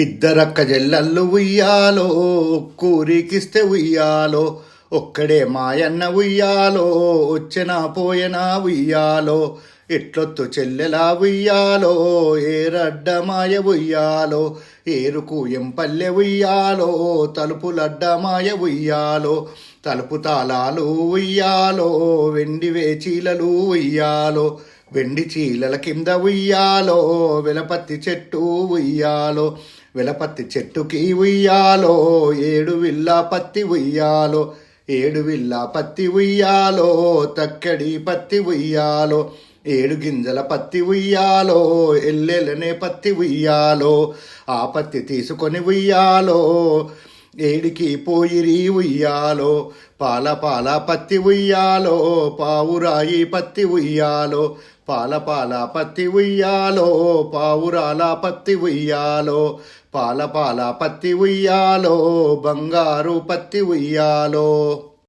ఇద్దరక్క జల్లల్లు ఉయ్యాలో కూరికిస్తే ఉయ్యాలో ఒక్కడే మాయన్న ఉయ్యాలో వచ్చినా పోయనా ఉయ్యాలో ఎట్లొత్తు చెల్లెలా ఉయ్యాలో ఏరడ్డమాయ ఉయ్యాలో ఏరుకు ఎంపల్లె ఉయ్యాలో తలుపులడ్డమాయ ఉయ్యాలో తలుపు తాళాలు ఉయ్యాలో వెండి వేచీలలు ఉయ్యాలో వెండి చీలల కింద ఉయ్యాలో వెలపత్తి చెట్టు ఉయ్యాలో వెలపత్తి చెట్టుకి ఉయ్యాలో ఏడు విల్లా పత్తి ఉయ్యాలో ఏడు విల్లా పత్తి ఉయ్యాలో తక్కడి పత్తి ఉయ్యాలో ఏడు గింజల పత్తి ఉయ్యాలో ఎల్లెలనే పత్తి ఉయ్యాలో ఆ పత్తి తీసుకొని ఉయ్యాలో ఏడికి పోయిరి ఉయ్యాలో పాల పాల పత్తి ఉయ్యాలో పావురాయి పత్తి ఉయ్యాలో పాల పాల పత్తి ఉయ్యాలో పావురాల పత్తి ఉయ్యాలో పాల పాల పత్తి ఉయ్యాలో బంగారు పత్తి ఉయ్యాలో.